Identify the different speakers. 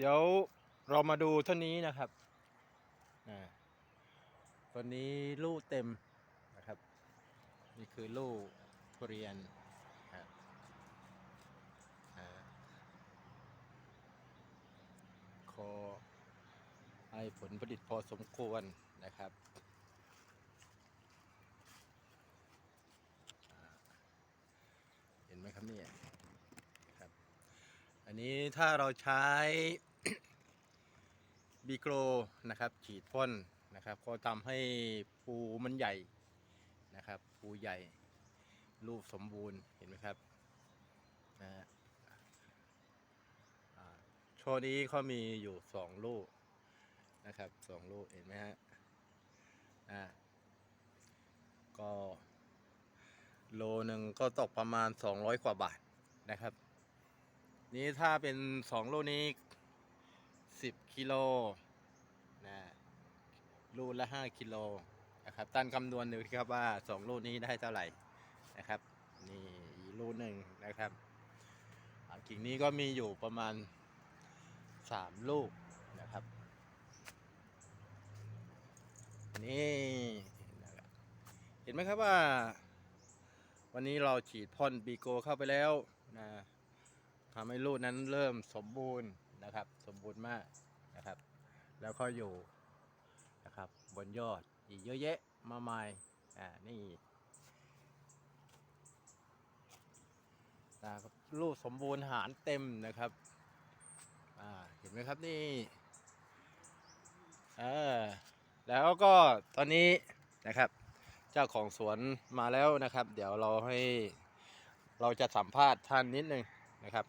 Speaker 1: เดี๋ยวเรามาดูต้นนี้นะครับต้นนี้ลูกเต็มนะครับ นี่คือลูกทุเรียนอ่าอ่าขอให้ผลผลิตพอสมควรนะครับเห็นไหมครับเนี่ย อันนี้ถ้าเราใช้บีโกรนะครับฉีดพ่นนะครับก็ทำให้ปูมันใหญ่นะครับปูใหญ่รูปสมบูรณ์เห็นไหมครับนะฮะอ่าโชว์นี้เขามีอยู่สองลูกนะครับสองลูกเห็นไหมฮะอ่าก็โลหนึ่งก็ตกประมาณ 200 กว่าบาทนะครับ นี่ถ้าเป็นสองลูกนี้สิบกิโลนะลูกละห้ากิโลนะครับตั้นคำนวณดูครับว่าสองลูกนี้ได้เท่าไหร่นะครับนี่อีลูกหนึ่งนะครับกิ่งนี้ก็มีอยู่ประมาณสามลูกนะครับนี่นะเห็นไหมครับว่า วันนี้เราฉีดพ่นบีโกเข้าไปแล้วนะ ทำให้ลูกนั้นเริ่มสมบูรณ์นะครับ สมบูรณ์มากนะครับ แล้วก็อยู่นะครับบนยอดอีกเยอะแยะมากมายอ่านี่นะครับลูกสมบูรณ์หารเต็มนะครับอ่าเห็นไหมครับนี่เออแล้วก็ตอนนี้นะครับ เจ้าของสวนมาแล้วนะครับ เดี๋ยวเราให้เราจะสัมภาษณ์ท่านนิดนึงนะครับ